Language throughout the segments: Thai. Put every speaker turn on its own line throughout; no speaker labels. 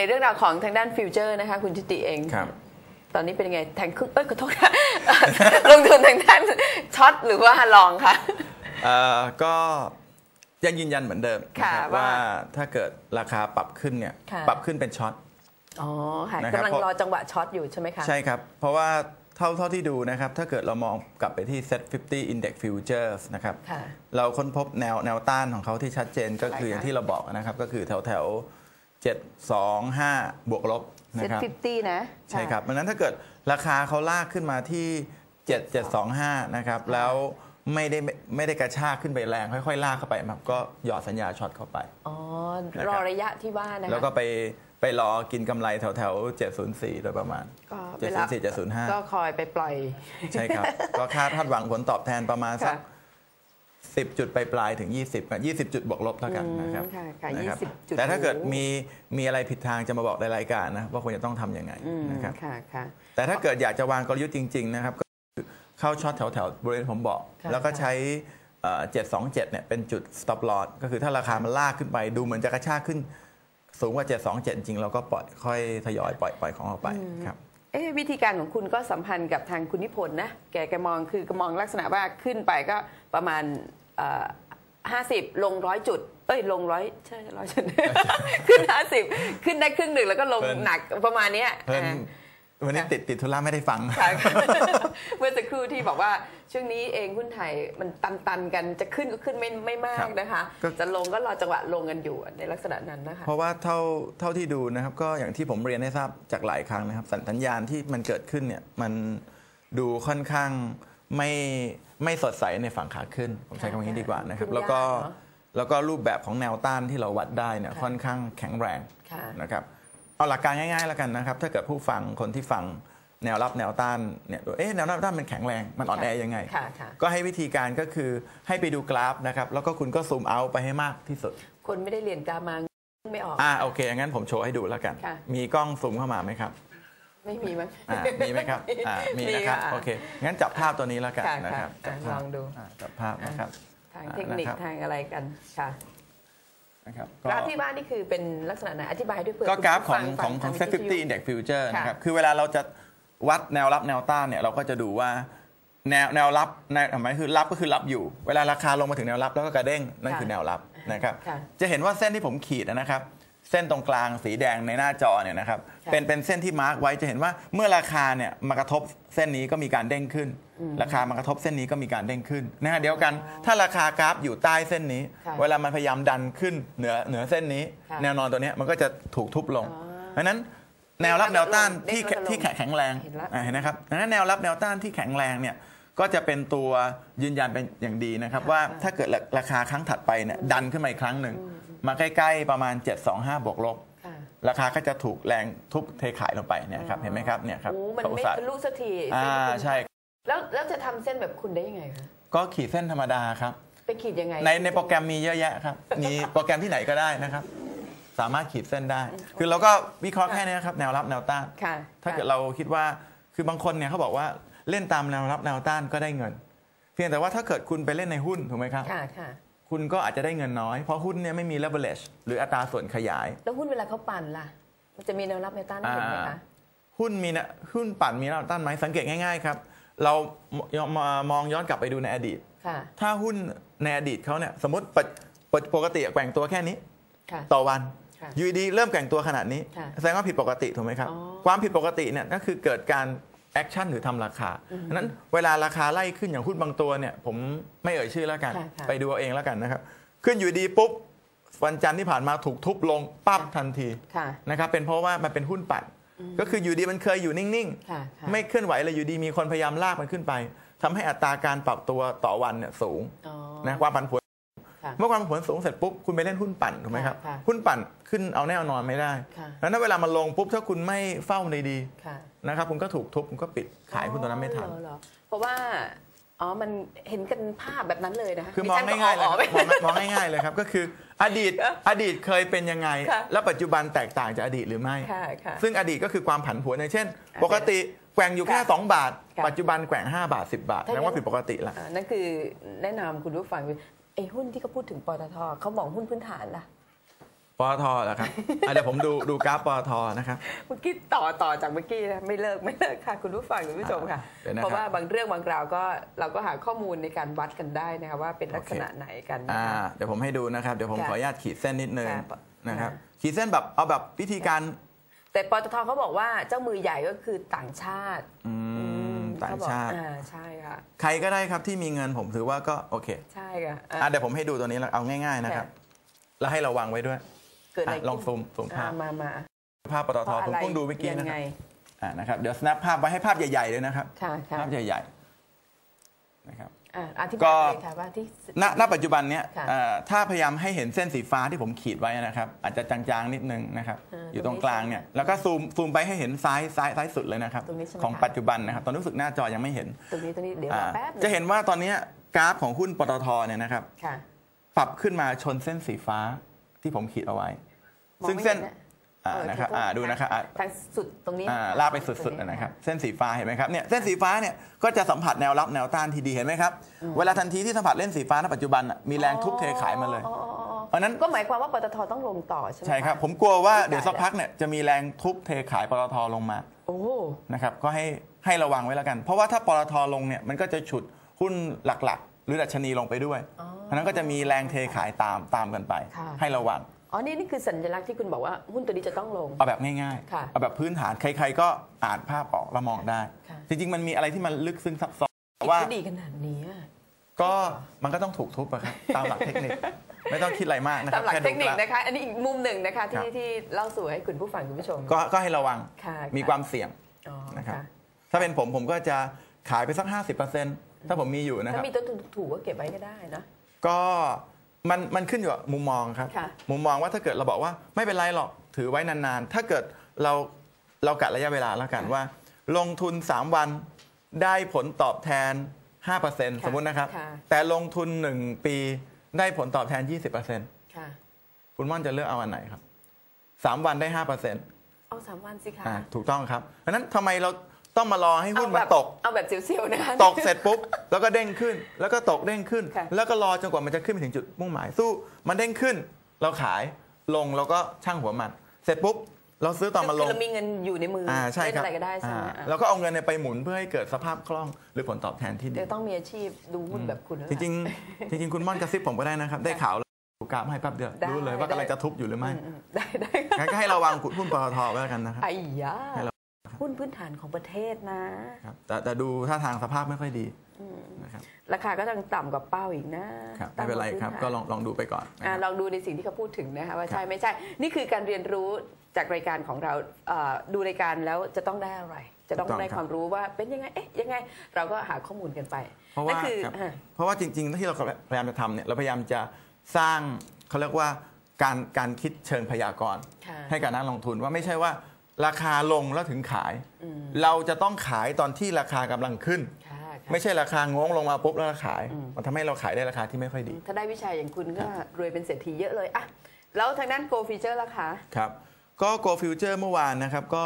ในเรื่องราวของทางด้านฟิวเจอร์นะคะ คุณชุติเอง
ครับ
ตอนนี้เป็นยังไงแทงครึ่งเอ้ยขอโทษค่ะลงทุนทางด้านช็อตหรือว่าลองค่ะ
เอ่อก็ยังยืนยันเหมือนเดิมนะ
ค่ะ
ครับ
ว่า
ว่าถ้าเกิดราคาปรับขึ้นเนี่ย
ค่ะ
ปรับขึ้นเป็นช็อต
อ๋อค่ะ
นะครับ
กำลัง
เพราะ
รอจังหวะช็อตอยู่ใช่ไหมคะ
ใช่ครับ เพราะว่าเท่าเท่าที่ดูนะครับ ถ้าเกิดเรามองกลับไปที่ Set 50 Index Futures นะครับ
ค่ะ
เราค้นพบแนวแนวต้านของเขาที่ชัดเจนก็คือ
อะไรคะ
อย่างที่เราบอกนะครับ ก็คือแถวแถว 7 2 5 บวกลบ
เซ็ต
นะครับ
ฟิฟตี้นะ
ใช่ครับดังนั้นถ้าเกิดราคาเขาลากขึ้นมาที่ 7725 นะครับแล้วไม่ได้ไม่ได้กระชากขึ้นไปแรง ค่อยๆ ลากเข้าไปครับก็หยอดสัญญาช็อตเข้าไป
อ๋อ
นะครับ
รอระยะที่ว่านะคะ
แล้วก็ไปไปรอกินกำไรแถวแถวๆ704 โดยประมาณ
ก็เวลา
704 705
ก็คอยไปปล่อย
ใช่ครับ ก็คาดคาดหวังผลตอบแทนประมาณสัก
ค่ะ
10 จุดไปปลายๆถึง 20กับ20 จุดบวกลบแล้วกันนะครับ
อืมค่ะค่ะ
นะครับ
20จุด
แต่ถ้าเกิด
โอ้
มีมีอะไรผิดทางจะมาบอกในรายการนะว่าควรจะต้องทำยังไง
อืม
นะครับ
ค่ะค่ะ
แต่ถ้าเกิดอยากจะวางกลยุทธ์จริงๆนะครับก็คือเข้าช็อตแถวๆบริเวณผมบอก
ค่ะ
แล้วก็ใช้เอ่อ727เนี่ยเป็นจุด stop loss ก็คือถ้าราคามันลากขึ้นไปดูเหมือนจะกระชากขึ้น สูงกว่า 727 จริงๆเราก็ปล่อยค่อยทยอยปล่อยปล่อยของออกไปครับ
เอ๊ะวิธีการของคุณก็สัมพันธ์กับทางคุณนิพนธ์นะ แกแกมองคือแกมองลักษณะว่าขึ้นไปก็ประมาณห้าสิบลงร้อยจุด เอ้ยลงร้อยใช่ร้อยจุด ขึ้นห้าสิบขึ้นได้ครึ่งหนึ่งแล้วก็ลง
เพิ่น
หนักประมาณเนี้ย
เพิ่น
อ่า
วันนี้ติดติดธุระไม่ได้ฟัง
ค่ะเมื่อสักครู่ที่บอกว่าช่วงนี้เองหุ้นไทยมันตันๆกันจะขึ้นก็ขึ้นไม่ไม่มา
ครั
ก
บ
นะคะ
ก็
จะลงก็รอจังหวะลงกันอยู่ในลักษณะนั้นนะคะ
เพราะว่าเท่าเท่าที่ดูนะครับ ก็อย่างที่ผมเรียนให้ทราบจากหลายครั้งนะครับ สัญสัญญาณที่มันเกิดขึ้นเนี่ยมันดูค่อนข้างไม่ไม่สดใสในฝั่งขาขึ้น ผมใช้คำนี้ดีกว่านะครับ
ขึ้นยาก
แล้วก็
เนอะ
แล้วก็รูปแบบของแนวต้านที่เราวัดได้เนี่ย
ค่ะ
ค่อนข้างแข็งแรง
ค่ะ
นะครับ เอาหลักการง่ายๆแล้วกันนะครับ ถ้าเกิดผู้ฟังคนที่ฟังแนวรับแนวต้านเนี่ยดูเอ๊ะแนวรับต้านมันแข็งแรงมันอ่อนแอยังไง
ค่ะค่ะ
ก็ให้วิธีการก็คือให้ไปดูกราฟนะครับ แล้วก็คุณก็ซูมเอาไปให้มากที่สุด
คนไม่ได้เรียนกามาไม่ออก
อ่าโอเคงั้นผมโชว์ให้ดูแล้วกัน
ค่ะ
มีกล้องซูมเข้ามาไหมครับ
ไม่มีมั้ง
อ่ามีไหมครับอ่ามีนะครับ
ค่ะ
โอเค งั้นจับภาพตัวนี้แล้วกัน
ค่ะ
นะครับ
ค่ะ
จับภาพ
ลองดูา
จับภาพนะครับ
ทางเทคนิค
นะครับ
ทางอะไรกัน ค่ะ
นะครับ
กราฟที่ว่านี่คือเป็นลักษณะไหนอธิบายด้วยเพื่อ
ก็กราฟของ
คุณ
ของ
ฟั
ของ
ทา
Set
วิทยุ
50 Index Future
ค่ะ
นะครับคือเวลาเราจะวัดแนวรับแนวต้านเนี่ยเราก็จะดูว่าแนวแนวรับแนวหมายคือรับก็คือรับอยู่ เวลาราคาลงมาถึงแนวรับแล้วก็กระเด้งนั่นคือแนวรับนะครับ
ค่ะ
จะเห็นว่าเส้นที่ผมขีดนะครับ เส้นตรงกลางสีแดงในหน้าจอเนี่ยนะครับ
ค่ะ
เป็นเป็นเส้นที่มาร์กไว้จะเห็นว่าเมื่อราคาเนี่ยมากระทบเส้นนี้ก็มีการเด้งขึ้น ราคามากระทบเส้นนี้ก็มีการเด้งขึ้นนะฮะเดียวกันถ้าราคากราฟอยู่ใต้เส้นนี้
ค่ะ
เวลามันพยายามดันขึ้นเหนือเหนือเส้นนี้
ค่ะ
แนวนอนตัวเนี้ยมันก็จะถูกทุบลง
อ๋อ
เพราะฉะนั้นแนวรับแนวต้าน
เด้
ที่
งแล้วก็ลง
ที่แข็งแรง
เห็นละ
อ่าเห็นนะครับดังนั้นแนวรับแนวต้านที่แข็งแรงเนี่ยก็จะเป็นตัวยืนยันเป็นอย่างดีนะครับว่าถ้าเกิดราคาครั้งถัดไปเนี่ยดันขึ้นมาอีกครั้งหนึ่ง มาใกล้ๆประมาณ 725 บวกลบ
ค่ะ
ราคาก็จะถูกแรงทุบเทขายลงไปเนี่ยครับเห็นไหมครับเนี่ยครับ
โอ้มัน
เขาอุ
ไม่
ตส่าห์
ทะลุสักที
อ่าใช่
แล้วแล้วจะทำเส้นแบบคุณได้ยังไงคะ
ก็ขีดเส้นธรรมดาครับ
ไปขีดยังไง
ในในโปรแกรมมีเยอะแยะครับมีโปรแกรมที่ไหนก็ได้นะครับ สามารถขีดเส้นได้ คือเราก็วิเคราะห์แค่นี้นะครับแนวรับแนวต้าน
ค่ะ
ถ้าเกิดเราคิดว่าคือบางคนเนี่ยเขาบอกว่าเล่นตามแนวรับแนวต้านก็ได้เงิน เพียงแต่ว่าถ้าเกิดคุณไปเล่นในหุ้นถูกไหมครับ
ค่ะค่ะ
คุณก็อาจจะได้เงินน้อย เพราะหุ้นเนี่ยไม่มี leverage หรืออัตราส่วนขยาย
แล้วหุ้นเวลาเขาปั่นล่ะ มันจะมีแนวรับแนวต้านให้เห็นไหมคะ
หุ้นมีนะหุ้นปั่นมีแนวต้านไหมสังเกตง่ายๆครับ เรามามองย้อนกลับไปดูในอดีต
ค่ะ
ถ้าหุ้นในอดีตเขาเนี่ยสมมติปกปกปกติแกว่งตัวแค่นี้
ค่ะ
ต่อวัน
ค่ะ
อยูดีๆเริ่มแกว่งตัวขนาดนี้
ค่ะ
แสดงว่าผิดปกติถูกไหมครับ
อ๋อ
ความผิดปกติเนี่ยก็คือเกิดการ แอคชั่นหรือทำราคาดังนั้นเวลาราคาไล่ขึ้นอย่างหุ้นบางตัวเนี่ย ผมไม่เอ่ยชื่อแล้วกัน
ค่ะค่ะ
ไปดูเอาเองแล้วกันนะครับ ขึ้นอยู่ดีปุ๊บวันจันทร์ที่ผ่านมาถูกทุบลงปั๊บทันที
ค่ะ
นะครับเป็นเพราะว่ามันเป็นหุ้นปั่นก็คืออยู่ดีมันเคยอยู่นิ่ง
ค่ะค่ะ
ๆไม่เคลื่อนไหวเลยอยู่ดีมีคนพยายามลากมันขึ้นไปทำให้อัตราการปรับตัวต่อวันเนี่ยสูง
อ๋อ
นะความผันผวน
ค่ะ
เมื่อความผันผวนสูงเสร็จปุ๊บคุณไปเล่นหุ้นปั่นถูกไหมครับ
ค่ะ
หุ้นปั่นขึ้นเอาแน่เอานอนไม่ได้
ค่ะ
แล้วถ้าเวลามันลงปุ๊บถ้าคุณไม่เฝ้าในดี
ค่ะ
นะครับคุณก็ถูกทุบคุณก็ปิดขายหุ้นตัวนั้นไม่ทัน
อ๋อเหรอเพราะว่าอ๋อ มันเห็นกันภาพแบบนั้นเลยนะคะ
คือมอง
ดิฉันก็
ง่ายๆเลย
อ๋อ
ครับ
ไม่
มองมองง่ายๆเลยครับ ก็คืออดีตอดีตเคยเป็นยังไง
ค่ะ
แล้วปัจจุบันแตกต่างจากอดีตหรือไม่
ค่ะค่ะ
ซึ่งอดีตก็คือความผันผวนอย่างเช่น
อะ
ปกติแกว่งอยู่แค่
ค่ะ
2บาท
ค่ะ
ปัจจุบันแกว่ง 5 บาท 10 บาท
ถ้า
แปลว่าผิดปกติละ
อ่านั่นคือแนะนำคุณผู้ฟัง ไอ้หุ้นที่เขาพูดถึงปตทเขามองหุ้นพื้นฐานล่ะ
ปตทเหรอครับอะเดี๋ยวผมดูดูกราฟปตทนะครับ
เมื่อกี้ต่อต่อจากเมื่อกี้นะไม่เลิกไม่เลิกค่ะ คุณผู้ฟังคุณผู้ชมค่ะ
เดี๋ยวนะครับ
เพราะว่าบางเรื่องบางราวก็เราก็หาข้อมูลในการวัดกันได้นะคะว่าเป็นลักษณะไหนกันนะ
อ่า
คะ
เดี๋ยวผมให้ดูนะครับ เดี๋ยวผม
ค่ะ
ขออนุญาตขีดเส้นนิดนึง
ค่ะ
นะครับ
ค่ะ
ขีดเส้นแบบเอาแบบวิธีการ
แต่ปตทเขาบอกว่าเจ้ามือใหญ่ก็คือต่างชาติ
อืม ต่างชาติ
เขบอกอ่าใช่ค่ะ
ใครก็ได้ครับที่มีเงินผมถือว่าก็โอเค
ใช่ค่ะอะ
อะเดี๋ยวผมให้ดูตัวนี้แล้วเอาง่าย ๆนะครับ
ค่ะ
แล้วให้ระวังไว้ด้วย
เกิดอะไร
อะลองซูมซูมภาพ
อ่มามา
ภาพปต
เพ
ท
ราะ
ผม
อะไร
เพิ่งดูเมื่อกี้
ยั
นะ
ง
ค
ไง
รับอ่านะครับ เดี๋ยว snap ภาพไว้ให้ภาพใหญ่ๆเลยนะครับ
ค่ะค่ะ
ภาพใหญ่ๆนะครับ
อะอธิ
ก็
บายเลยค่ะว่าที่
ณณปัจจุบันเนี้ย
ค่ะ
เอ่อถ้าพยายามให้เห็นเส้นสีฟ้าที่ผมขีดไว้นะครับ อาจจะจางๆนิดนึงนะครับ
อ่า
อยู่ตรง
ตรงนี้
กลางเนี่ยแล้วก็ซูมซูมไปให้เห็นซ้ายซ้ายซ้ายสุดเลยนะครับ
ตรงนี้ใช่ไหม
ของ
คะ
ปัจจุบันนะครับ ตอนนี้รู้สึกหน้าจอยังไม่เห็น
ตรงนี้ตรงนี้เดี๋ยวร
อ่า
อแป๊บง
จะเห็นว่าตอนเนี้ยกราฟของหุ้นปตทเนี่ยนะครับ
ค่ะ
ปรับขึ้นมาชนเส้นสีฟ้าที่ผมขีดเอาไว้
มอง
ซึ่ง
ไม่
เส้น
ห็ะ
อ่า
เออ
นะครับ
โทษ
อ่าดูนะครับอะ
ทางสุดตรงนี้
อ่าลากไปสุดๆนะครับ เส้นสีฟ้าเห็นไหมครับเนี่ยเส้นสีฟ้าเนี่ยก็จะสัมผัสแนวรับแนวต้านที่ดีเห็นไหมครับเวลาทันทีที่สัมผัสเล่นสีฟ้าณปัจจุบันน่ะมีแรงทุบเทขายมาเลย
อ๋ออ๋ออ๋อ
เพราะฉะนั้น
ก็หมายความว่าปตทต้องลงต่อใช่ไหม
ใช่ครับะผมกลัวว่า
ได้
เดี๋ยวสักพักเนี่ยจะมีแรงทุบเทขายปตทลงมา
โอ้
นะครับก็ให้ให้ระวังไว้แล้วกัน เพราะว่าถ้าปตทลงเนี่ยมันก็จะฉุดหุ้นหลักๆ หรือดัชนีลงไปด้วย
อ๋อ
เพราะฉะนั้นก็จะมีแรงเทขายตามตามกันไป
ค่ะ
ให้ระวัง
อ๋อ นี่นี่คือสัญลักษณ์ที่คุณบอกว่าหุ้นตัวนี้จะต้องลง
เอาแบบง่าย
ค่ะ
ๆเอาแบบพื้นฐานใคร ๆ ก็อ่านภาพออกและมองได้
ค่ะ
จริง ๆ มันมีอะไรที่มันลึกซึ้งซับซ้อน
คิด
ว่า
ได้ดีขนาดนี้อะ
ก็มันก็ต้องถูกทุบอะครับตามหลักเทคนิคไม่ต้องคิดอะไรมากนะค
ตา
รับ
มหลัก
แค่
เท
ดู
คนิค
กราฟ
นะคะ อันนี้อีกมุมหนึ่งนะคะ
ครั
ที่
บ
ที่เล่าสู่ให้คุณผู้ฟังคุณผู้ชม
ก็ก็ให้ระวัง
ค่ะ
มี
ค่ะ
ความเสี่ยง
อ๋อ
นะครับ
ค่ะ
ถ้าเป็นผมผมก็จะขายไปสัก 50%ถ้าผมมีอยู่นะค
ถ้า
รับ
มีต้นทุนถูกก็เก็บไว้ก็ได้นะ
ก็ มันมันขึ้นอยู่กับมุมมองครับ
ค่ะ
มุมมองว่าถ้าเกิดเราบอกว่าไม่เป็นไรหรอกถือไว้นานๆ ถ้าเกิดเราเรากะระยะเวลาแล้วกันว่า ลงทุน 3 วันได้ผลตอบแทน 5%สมมุตินะครับ
ค่ะ
แต่ลงทุน 1 ปีได้ผลตอบแทน 20%
ค่ะ
คุณม่อนจะเลือกเอาอันไหนครับ 3 วันได้5%อ
เอาสามวันสิคะ่า
ถูกต้องครับเพราะฉะนั้นทำไมเรา ต้องมารอให้หุ้น
เอา
มั
แบ
น
บ
ตก
เอาแบบเสียวๆนะคะ
ตกเสร็จปุ๊บ แล้วก็เด้งขึ้น แล้วก็ตกเด้งขึ้น
ค่ะ
แล้วก็รอจนกว่ามันจะขึ้นไปถึงจุดมุ่งหมายสู้ มันเด้งขึ้น เราขายลงเราก็ช่างหัวมัน เสร็จปุ๊บเราซื้อต่อมาล
คื
ง
อเรามีเงินอยู่ในมือ
อ่าใช่ครับ
เล่นอะไรก็ได้ใช่ไหม
อ่า
อะ
เราก็เอาเงินเนี่ยไปหมุนเพื่อให้เกิดสภาพคล่องหรือผลตอบแทนที่ดี
เดี๋ยวต้องมีอาชีพดูหุ้นแบบคุณแล้ว
จ
ล่ะ
ริงๆจริงๆคุณม่อนกระซิบผมก็ได้นะครับได้ข่าวแล้วดูกราฟให้แป๊บเดียว
ได้
รู้เลยว่ากำลังจะทุบอยู่หรือไม่
อืมอืมได้ได้
งั้นก็ให้ระวังหุ้นปตทไว้แล้วกันนะครับ
ไอ้ยา
ให้เรา
หุ้นพื้นฐานของประเทศนะ
ครับแต่แต่ดูท่าทางสภาพไม่ค่อยดีนะครับ
ราคาก็ยังต่ำกว่าเป้าอีกนะครับ
ไม่เป็นไรครับ
ต่ำว่า
ก็
พื้นฐาน
ลองลองดูไปก่อนนะ
อะ
ครับ
ลองดูในสิ่งที่เขาพูดถึงนะคะว่า
ครับ
ใช่ไม่ใช่ นี่คือการเรียนรู้จากรายการของเราเอ่อดูรายการแล้วจะต้องได้อะไร จะต้อง
ถูกต้อง
ได้
ครับ
ความรู้ว่าเป็นยังไงเอ๊ะยังไงเราก็หาข้อมูลกันไป
เพราะ
นั่
ว่าน
คือ
ครับ
อะ
เพราะว่าจริง ๆ ที่เราพยายามจะทำเนี่ยเราพยายามจะสร้างเขาเรียกว่าการการคิดเชิงพยากรณ์
ค่ะ
ให้กับนักลงทุนว่าไม่ใช่ว่า ราคาลงแล้วถึงขาย เราจะต้องขายตอนที่ราคากำลังขึ้น
ค่ะค่ะ
ไม่ใช่ราคางงลงมาปุ๊บแล้วเราขาย มันทำให้เราขายได้ราคาที่ไม่ค่อยดี
ถ้าได้วิชาอย่างคุณก็รวยเป็นเศรษฐีเยอะเลยอะแล้วทางด้าน Go Feature ล่ะคะ
ครับก็ Go Future เมื่อวานนะครับก็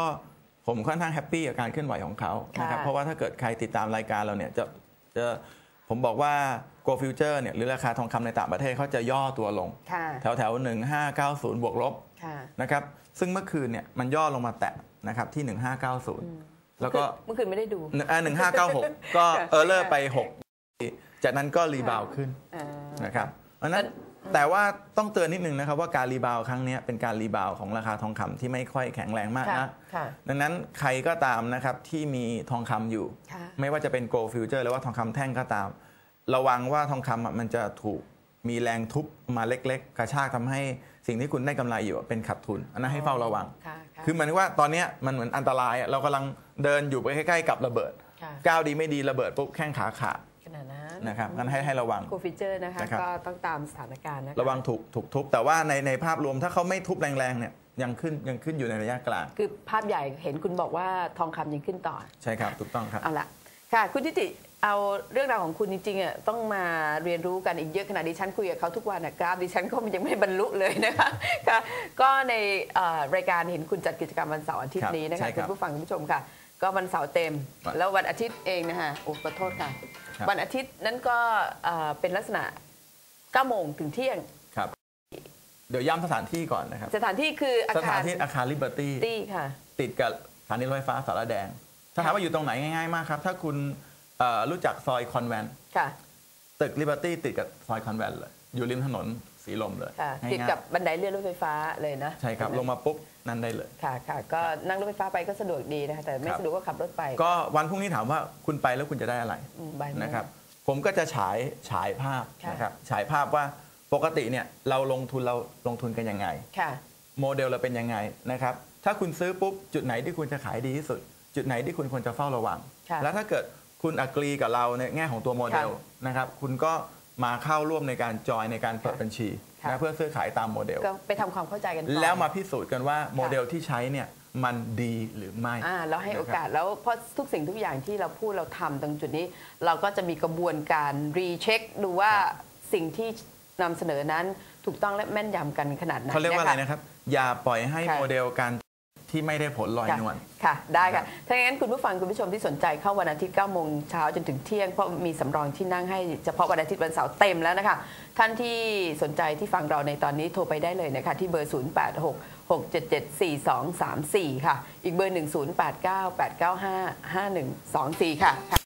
ผมค่อนข้างแฮปปี้กับการเคลื่อนไหวของเขานะครับ
ค่ะ
เพราะว่าถ้าเกิดใครติดตามรายการเราเนี่ยจะจะผมบอกว่า Go Future เนี่ยหรือราคาทองคำในต่างประเทศเขาจะย่อตัวลง
ค่ะ
แถวแถวหนึ่งห้าเก้าศูนย์บวกลบ
ค่ะ
นะครับซึ่งเมื่อคืนเนี่ยมันย่อลงมาแตะนะครับที่ 1590 แล้วก็
เมื่อคืนไม่ได้ดู
หนึ่งห้าเก้าหกก็
ค่ะ
เออร์เลอร์ไป 6 จากนั้นก็รีบาวด์ขึ้น
อ่า
นะครับเพราะฉะนั้นแต่ว่าต้องเตือนนิดนึงนะครับว่าการรีบาวด์ครั้งเนี้ยเป็นการรีบาวด์ของราคาทองคำที่ไม่ค่อยแข็งแรงมาก
ค่ะ
นะ
ค่ะ
ดังนั้นใครก็ตามนะครับที่มีทองคำอยู่
ค่ะ
ไม่ว่าจะเป็น gold future หรือว่าทองคำแท่งก็ตาม ระวังว่าทองคำอะมันจะถูก มีแรงทุบมาเล็ก ๆ กระชากทำให้สิ่งที่คุณได้กำไรอยู่อะเป็นขาดทุนอันนั้นให้เฝ้าระวัง
ค่ะค่ะ
คือเหมือนว่าตอนเนี้ยมันเหมือนอันตรายอะเรากำลังเดินอยู่ไปใกล้ๆกับระเบิด
ค่ะ
ก้าวดีไม่ดีระเบิดปุ๊บแข้งขาขาด
ขนาดนั้น
นะครับงั้นให้ให้ระวัง
โกฟีเจอร์นะคะ
นะครับ
ก็ต้องตามสถานการณ์นะคะ
ระวังถูกถูกทุบแต่ว่าในในภาพรวมถ้าเขาไม่ทุบแรงๆเนี่ยยังขึ้นยังขึ้นอยู่ในระยะกลาง
คือภาพใหญ่เห็นคุณบอกว่าทองคำยังขึ้นต่อ
ใช่ครับ ถูกต้องครับ
เอาละค่ะ คุณทิติ เอาเรื่องราวของคุณจริงๆอะต้องมาเรียนรู้กันอีกเยอะขนาดดิฉันคุยกับเขาทุกวันนะกราฟดิฉันก็ยังไม่บรรลุเลยนะคะค่ะก็ในเอ่อรายการเห็นคุณจัดกิจกรรมวันเสาร์อาทิต
ครั
ย์
บ
นี้นะ
ใช่
คะ
ครั
คุ
บ
ณผู้ฟังคุณผู้ชมค่ะ ก็วันเสาร์เต็ม
ครับ
แล้ววันอาทิตย์เองนะคะโอ้ขอโทษค่ะ
ครับ
วันอาทิตย์นั้นก็เอ่อเป็นลักษณะ9โมงถึงเที่ยง
ครับดี๋ยวย้ำสถานที่ก่อนนะครับ
สถานที่คืออา
ส
คา
ถารนที่อาคารลิเบอร์ตี้
ตี้ค่ะ
ติดกับสถานีรถไฟฟ้าสารแดงถ้าถามว่าอยู่ตรงไหนง่ายๆมากครับ ถ้าคุณเอ่อ รู้จักซอยคอนแวนต์
ค่ะ
ตึกลิเบอร์ตี้ติดกับซอยคอนแวนต์เลย อยู่ริมถนนสีลมเลย
ค่ะ
ง่ายๆ
ติดกับบันไดเลื่อนรถไฟฟ้าเลยนะ
ใช่ครับ ลงมาปุ๊บ นั่นได้เลย
ค่ะค่ะก็นั่งรถไฟฟ้าไปก็สะดวกดีนะคะแต่ไม่
ครับ
สะดวกก็ขับรถไป
ก็วันพรุ่งนี้ถามว่าคุณไปแล้วคุณจะได้อะไร
อืมบ่ายโมง
นะครับผมก็จะฉายฉายภาพ
ค่ะ
นะครับฉายภาพว่าปกติเนี่ยเราลงทุนเราลงทุนกันยังไง
ค่ะ
โมเดลเราเป็นยังไงนะครับถ้าคุณซื้อปุ๊บจุดไหนที่คุณจะขายดีที่สุด จุดไหนที่คุณควรจะเฝ้าระวัง
ค่ะ
แล้วถ้าเกิด คุณอักรีกับเราในแง่ของตัวโมเดล
ค่ะ
นะครับคุณก็มาเข้าร่วมในการจอยในการเปิด
ค่ะ
บัญชี
ค่ะ
นะเพื่อซื้อขายตามโมเดล
ก็ไปทำความเข้าใจกันก่อน
แล้วมาพิสูจน์กันว่าโมเดลที่ใช้เนี่ยมันดีหรือไม่
อ่าเราให้โอ
นะครับ
กาสแล้วเพราะทุกสิ่งทุกอย่างที่เราพูดเราทำตรงจุดนี้ เราก็จะมีกระบวนการรีเช็คดูว่าสิ่งที่นำเสนอนั้นถูกต้องและแม่นยำกันขนาดไหน
เขาเรียกว่าอะไร
นค
นะครับ อย่าปล่อยให้
ค่ะ
โมเดลการ ที่ไม่ได้ผลลอย
ค่ะ
นวล
ค่ะ ได้
ครั
ค่ะ
บ
ถ้าอย่างนั้นคุณผู้ฟังคุณผู้ชมที่สนใจเข้าวันอาทิตย์9โมงเช้าจนถึงเที่ยง เพราะมีสำรองที่นั่งให้เฉพาะวันอาทิตย์วันเสาร์เต็มแล้วนะคะ ท่านที่สนใจที่ฟังเราในตอนนี้โทรไปได้เลยนะคะ ที่เบอร์ 086 677 4234 ค่ะ อีกเบอร์ 1 089 895 5124 ค่ะ